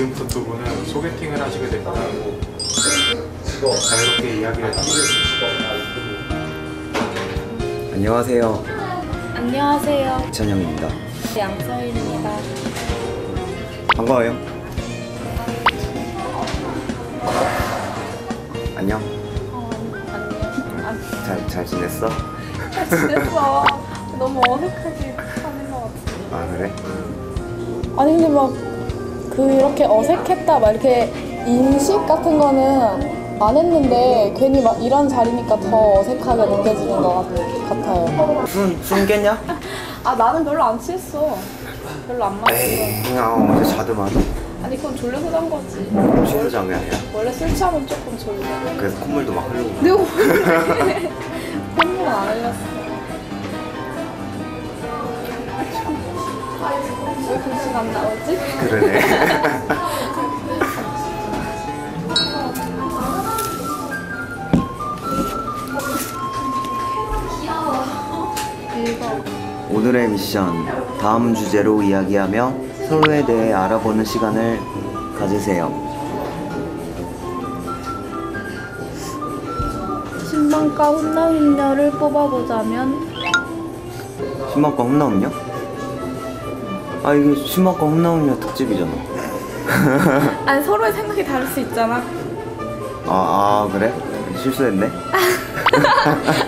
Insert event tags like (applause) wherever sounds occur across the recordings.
지금부터 두 분은 소개팅을 하시게 됩니다. 자유롭게 이야기를 나누겠습니다. 안녕하세요. 안녕하세요. 이찬영입니다. 양서희입니다. 반가워요. 안녕. 어, 안녕. 잘, 잘 지냈어? 아, 지냈어. 너무 어색하게 하는 것 같아. 아, 그래? 아니 근데 막 그렇게 어색했다 막 이렇게 인식 같은 거는 안 했는데 괜히 막 이런 자리니까 더 어색하게 느껴지는 것 같- 같아요. 숨, 숨겠냐? (laughs) 아 나는 별로 안 취했어. 별로 안 마셨어. 에이, 그냥 어제 자드만. 아니 그건 졸려서 잔 거지. 취해서 잔게 아니라. 원래 술 취하면 조금 졸려. 그래서 콧물도 막 흘리고. 근데 오늘 (laughs) 콧물 안 흘렸어. 왜 글씨가 안 나오지? 그러네. 오늘의 미션. 다음 주제로 이야기하며 서로에 대해 알아보는 시간을 가지세요. 신방과 혼남인녀를 뽑아보자면 10만권 홈나오냐? 아, 이게 10만권 홈나오냐 특집이잖아. (laughs) 아니 서로의 생각이 다를 수 있잖아 아, 아, 그래? 실수했네? (laughs)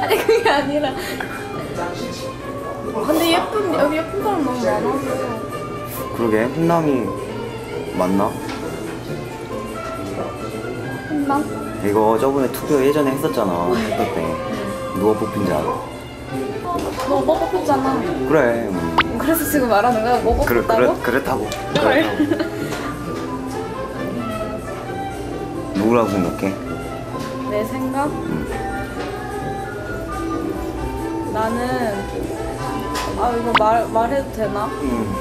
아니 그게 아니라 근데 예쁜 여기 예쁜 사람 너무 많아서 그러게, 홈남이 맞나? 혼남? 이거 저번에 투표 예전에 했었잖아 투표 때 누가 뽑힌지 알아? 너뭐 뽑혔잖아 그래 음. 그래서 지금 말하는 거야? 뭐 그래, 뽑혔다고? 그래, 그렇다고 헐. 그렇다고 누구라고 생각해? 내 생각? 나는 아 이거 말, 말해도 되나? 음.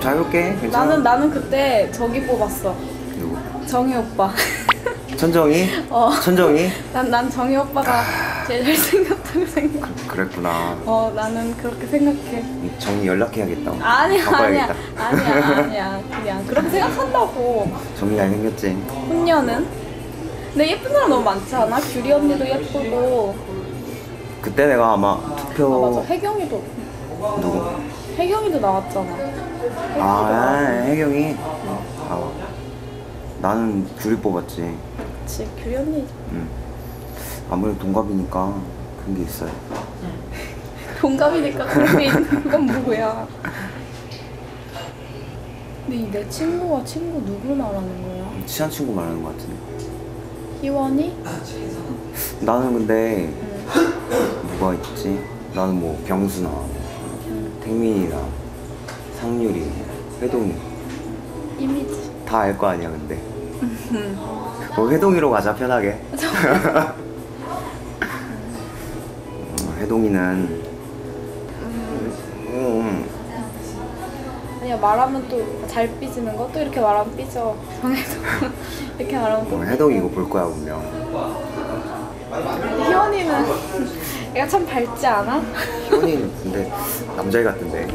자유롭게 해, 괜찮아 나는 나는 그때 저기 뽑았어 누구? 정희 오빠 (laughs) 천정이? 어. 천정이? 난, 난 정희 오빠가 제일 잘생겼다고 생각 그랬구나. 어 나는 그렇게 생각해. 정이 연락해야겠다. 아니야 아니야 바꿔야겠다. 아니야 아니야. 그냥 그렇게 생각한다고. 정이 잘생겼지? 훈녀는? 근데 예쁜 사람 너무 많지 않아? 규리 언니도 예쁘고. 그때 내가 아마 아 투표 맞아. 혜경이도. 누구? 혜경이도 나왔잖아. 아 혜경이? 아. 나는 규리 뽑았지. 그치 규리 언니. 음. 아무래도 동갑이니까 그런 게 있어요. 동갑이니까 그런 게 있는 건 뭐야 근데 이 내 친구가 친구 누구 말하는 거야? 친한 친구 말하는 것 같은데. 희원이? 나는 근데 응. 누가 있지? 나는 뭐 병수나 택민이나 상률이, 회동이 이미지 다 알 거 아니야 근데. (laughs) 뭐 회동이로 가자 편하게. 어, 회동이는 음, 아니야 말하면 또 잘 삐지는 거? 또 이렇게 말하면 삐져 정해서 (laughs) 이렇게 말하면 또뭐 회동이 이거 볼 거야 분명. 희원이는 (laughs) 얘가 참 밝지 않아? 현이는 근데 남자애 같은데.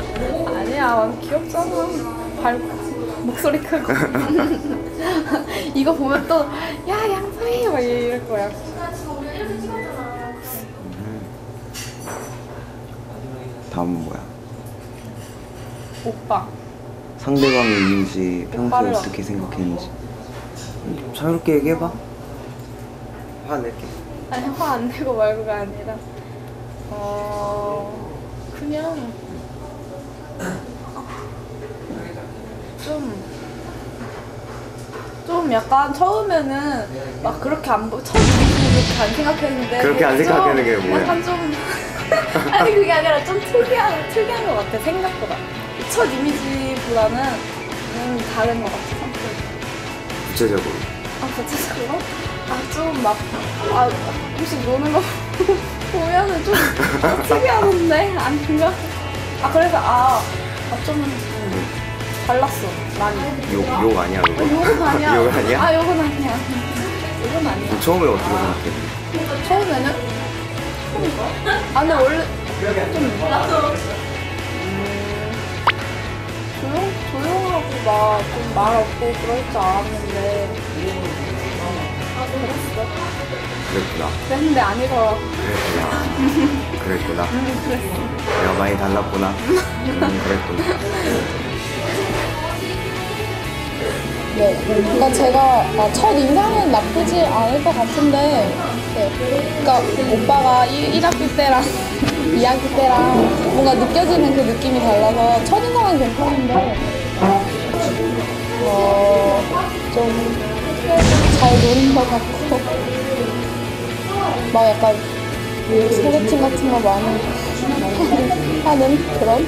아니야 완 귀엽잖아 밝고 목소리 크고 (laughs) 이거 보면 또 야 양서희 막 이럴 거야 다음은 뭐야? 오빠. 상대방의 이미지 평소에 오빠를 어떻게 생각했는지. 음, 자유롭게 얘기해봐. 화낼게. 아니 화 안 내고 말고가 아니라. 어 그냥 좀 좀 약간 처음에는 막 그렇게 안 보, 느낌이 그렇게 안 생각했는데 그렇게 안좀 생각하는 게 뭐야? 약간 좀 (laughs) 아니 그게 아니라 좀 특이한 특이한 것 같아 생각보다 첫 이미지보다는 음, 다른 것 같아 성격이. 구체적으로 아 구체적으로? 아좀 막아 혹시 노는 거 (laughs) 보면은 좀 (laughs) 특이하던데 아닌가? 아 그래서 아좀 달랐어 많이. 욕, 욕 아니야 그거? 아, 욕은 아니야. 욕 아니야? 아 욕은 아니야. 욕은 아니야. 그럼 처음에 어떻게 생각해? 처음에는 아 근데 원래 좀 음, 조용 조용하고 막 좀 말 없고 그럴 줄 알았는데 아 그랬어 그랬구나. 그랬는데 아니더라 그랬구나. (laughs) 그랬구나. 내가 많이 달랐구나. 음, 그랬구나. 네 그러니까 제가 아, 첫 인상은 나쁘지 않을 것 같은데 네. 그러니까 오빠가 1, 학기 때랑 2학기 때랑 뭔가 느껴지는 그 느낌이 달라서 첫 인상은 괜찮은데 어, 좀 잘 노는 것 같고 막 약간 소개팅 같은 거 많이 하는 그런?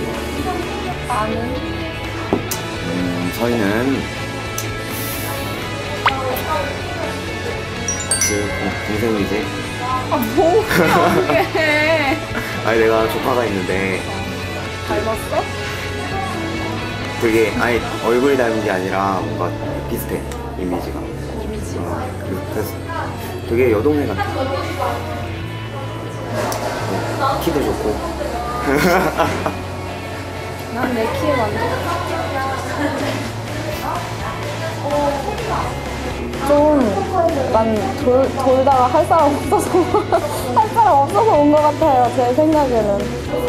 아는? 음, 저희는 그 동- 동생이지. 아뭐 이게 아니 내가 조카가 있는데 닮았어? 되게 아니 얼굴이 닮은 게 아니라 뭔가 비슷해 이미지가. 이미지 어, 그래서 되게 여동생 같아. 어, 키도 좋고. 난 내 키에 만족 (laughs) 좀난 돌, 돌다가 할 사람 없어서 (laughs) 할 사람 없어서 온 것 같아요 제 생각에는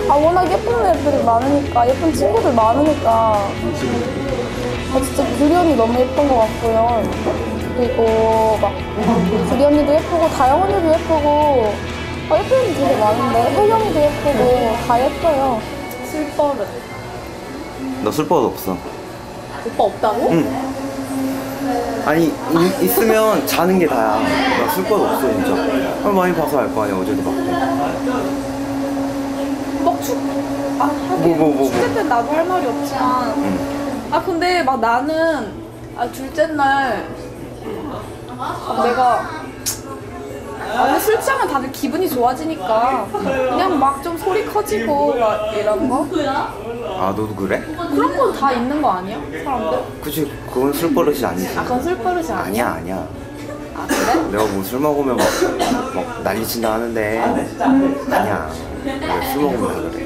아 워낙 예쁜 애들이 많으니까 예쁜 친구들 많으니까 아, 진짜 규리 언니 너무 예쁜 것 같고요 그리고 막 규리 언니도 예쁘고 다영 언니도 예쁘고 아, 예쁜 애들 되게 많은데 혜경이도 예쁘고 다 예뻐요 술버릇 너 술버릇 없어. 오빠 없다고? 응. 아니 이- 있으면 자는 게 다야. 나 술버릇 없어 진짜. 아, 많이 봐서 알 거 아니야 어제도 봤고. 막 축, 아, 하긴 뭐, 뭐, 뭐, 축제 때 나도 할 말이 없지만. 응. 아, 근데 막 나는, 아, 둘째 날, 아, 내가, 아, 근데 술 취하면 다들 기분이 좋아지니까, 그냥 막 좀 소리 커지고, 막 이런 거? 아 너도 그래? 그런 건 다 있는 거 아니야? 사람들? 그치 그건 술 버릇이 아니지. 아, 그건 술 버릇이 아니야? 아니야 아니야. 아, 그래? 내가 뭐 술 먹으면 막, 막 난리 친다 하는데 아니야. 내가 술 먹으면 다 그래.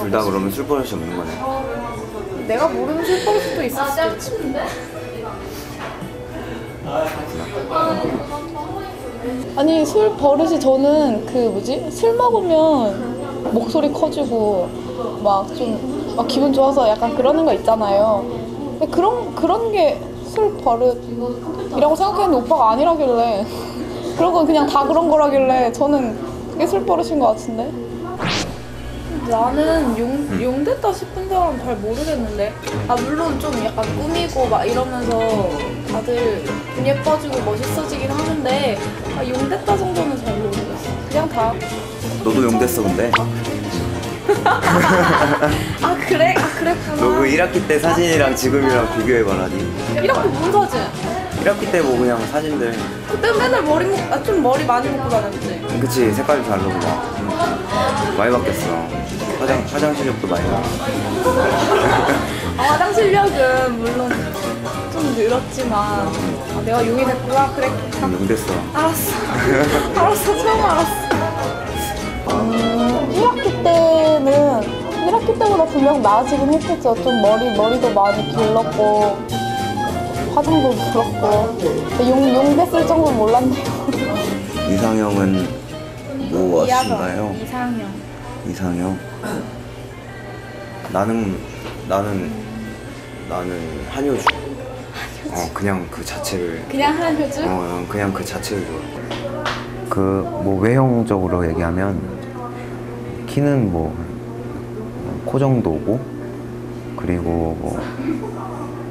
둘 다 그러면 술 버릇이 없는 거네. 내가 모르는 술 버릇도 있을 수도 있지. 아니 술 버릇이 저는 그 뭐지 술 먹으면 목소리 커지고 막 좀 막 기분 좋아서 약간 그러는 거 있잖아요. 근데 그런 그런 게 술 버릇이라고 생각했는데 오빠가 아니라길래 (laughs) 그런 건 그냥 다 그런 거라길래 저는 그게 술 버릇인 것 같은데. 나는 용, 용됐다 싶은 사람 잘 모르겠는데 아 물론 좀 약간 꾸미고 막 이러면서 다들 좀 예뻐지고 멋있어지긴 하는데 아 용됐다 정도는 잘 모르겠어 그냥 다아 너도 용됐어 근데. (laughs) 그래? 아 그랬구나 너 그 1학기 때 사진이랑 지금이랑 비교해봐라 니. 이렇게 뭔 사진? 1학기 때 뭐 그냥 사진들. 그때 맨날 머리 먹, 아, 좀 머리 많이 먹고 다녔지 그치 색깔도 다르고 막. 응. 많이 바뀌었어. 화장, 화장 실력도 많이 나. 아 화장 실력은 물론 좀 늘었지만 아, 내가 용이 됐구나 그래 용됐어. 알았어. 알았어, 처음 알았어. 음, 1학기 때는 1학기 때보다 분명 나아지긴 했겠죠. 좀 머리 머리도 많이 길렀고 화장도 그렇고 근데 용, 용 됐을 정도는 몰랐네요. 이상형은 무엇인가요? 이상형. 이상형? 나는 나는 나는 한효주. 어 그냥 그 자체를 그냥 한 효주? 어 난 그냥 그 자체를 좋아. 그뭐 외형적으로 얘기하면 키는 뭐 코 정도고 그리고 뭐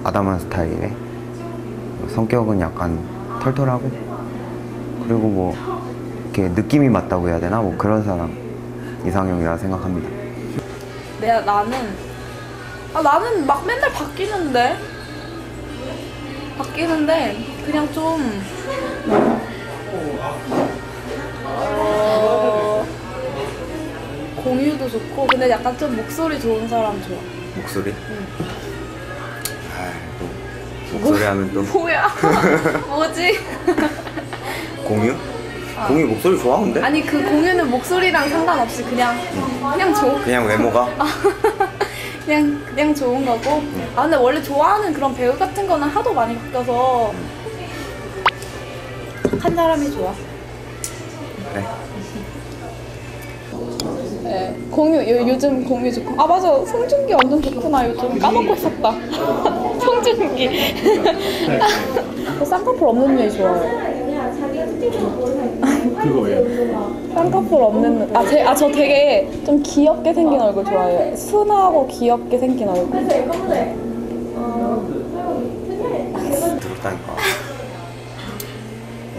아담한 스타일에 성격은 약간 털털하고 그리고 뭐 이렇게 느낌이 맞다고 해야 되나 뭐 그런 사람 이상형이라 생각합니다. 내가 나는 아 나는 막 맨날 바뀌는데 바뀌는데 그냥 좀 어, 공유도 좋고 근데 약간 좀 목소리 좋은 사람 좋아. 목소리? 아, 또 목소리 하면 또 뭐야? (laughs) 뭐지? 공유? 공유 목소리 좋아 근데? 아니 그 공유는 목소리랑 상관없이 그냥 그냥 좋. 그냥 외모가? 그냥 그냥 좋은 거고. 아 근데 원래 좋아하는 그런 배우 같은 거는 하도 많이 바뀌어서 한 사람이 좋아. 그래. 네, 공유 요, 요즘 공유 좋고. 아 맞아. 송중기 완전 좋구나 요즘. 까먹고 있었다. (laughs) 송중기. 저 쌍꺼풀 없는 애 좋아요 그거 왜요? 쌍꺼풀 없는 아저 되게 좀 귀엽게 생긴 얼굴 좋아해요 순하고 귀엽게 생긴 얼굴 들었다니까.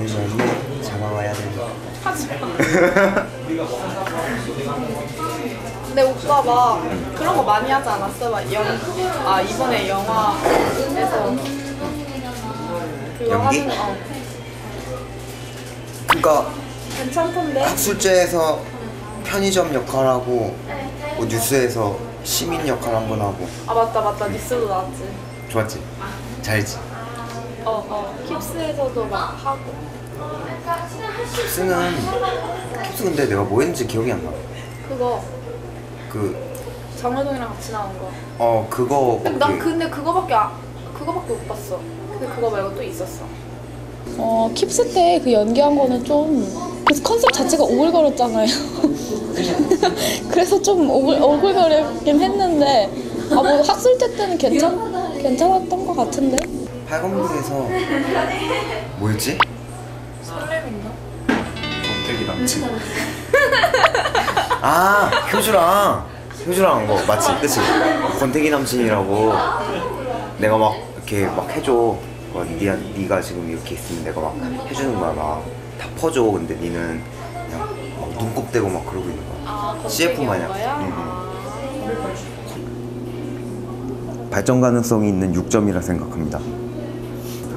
이번에 잡아와야 되니까. 근데 오빠 막 그런 거 많이 하지 않았어? 막 영, 아 이번에 영화에서 그거 연기? 하는 거 어. 그니까 괜찮던데? 학술제에서 편의점 역할하고 뭐 뉴스에서 시민 역할 한 번 하고 아 맞다 맞다 뉴스도 나왔지 좋았지? 잘지? 어어 킵스에서도 막 하고 킵스는 킵스 근데 내가 뭐 했는지 기억이 안 나. 그거 그, 장호동이랑 같이 나온 거. 어, 그거. 난 근데 그거밖에 아, 그거밖에 못 봤어. 근데 그거 말고 또 있었어. 어 킵스 때 그 연기한 거는 좀 그래서 컨셉 자체가 오글거렸잖아요. (laughs) 그래서 좀 오글 오글거리긴 했는데 아 뭐 학술제 때는 괜찮 괜찮았던 것 같은데. 팔검국에서 뭐였지? 권태기 남친. 아 효주랑 효주랑 한거 맞지? 그치? 권태기 남친이라고 내가 막 이렇게 막 해줘 막 니가, 니가 지금 이렇게 있으면 내가 막 해주는 거야 막 다 퍼줘 근데 니는 그냥 막 눈곱 대고 막 그러고 있는 거야 아 CF 마냥 거야? 응, 응. 발전 가능성이 있는 6점이라 생각합니다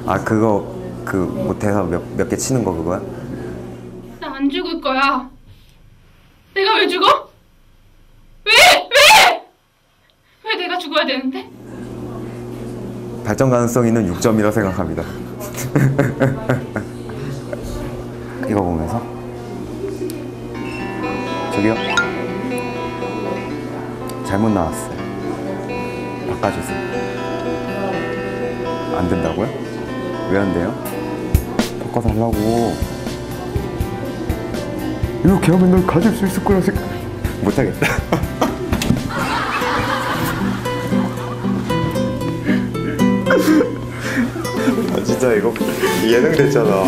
아 그거 그 뭐 대사 몇몇 개 치는 거 그거야? 나 안 죽을 거야. 내가 왜 죽어? 왜? 왜? 왜 내가 죽어야 되는데? 발전 가능성 있는 6점이라 생각합니다. (laughs) 이거 보면서 저기요 잘못 나왔어요. 바꿔주세요. 안 된다고요? 왜 안 돼요? 바꿔달라고. 이렇게 하면 널 가질 수 있을 거라 생각. 못하겠다. (laughs) 아 진짜 이거 예능 됐잖아.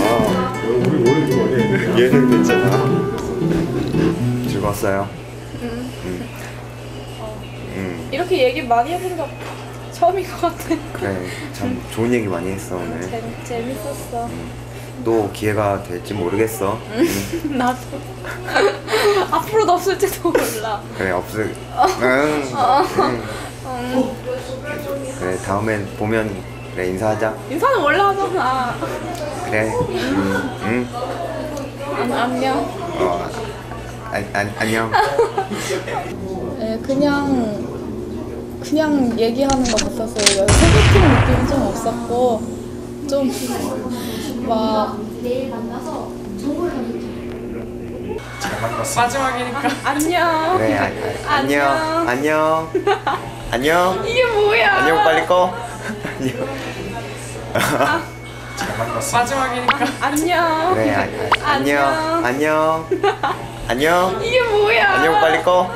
우리 모르는 거 아니에요? 예능 됐잖아. 즐거웠어요. 이렇게 얘기 많이 해본 적 처음인 것 같아. 그래 참 좋은 얘기 많이 했어 오늘. 재밌, 재밌었어. 또 기회가 될지 모르겠어. 응. (laughs) 나도. (laughs) 앞으로도 없을지도 몰라. 그래 없을. 응. 응. 그래 다음엔 보면 그래 인사하자. 인사는 원래 하잖아. 그래. 응. 응. 안, 안녕. 어. 안, 안, 안녕. (laughs) 네, 그냥 그냥 얘기하는 거 같았어요. 소개팅 느낌이 좀 없었고 좀막 잘 만났어. 마지막이니까. 안녕. 그래 아, 아, 안녕. 안녕. 안녕. 이게 뭐야? 안녕 빨리 꺼. 안녕. (laughs) 잘 만났어. 마지막이니까. 안녕. 그래 아, 아, 안녕. 안녕. 안녕. 이게 뭐야? 안녕 빨리 꺼.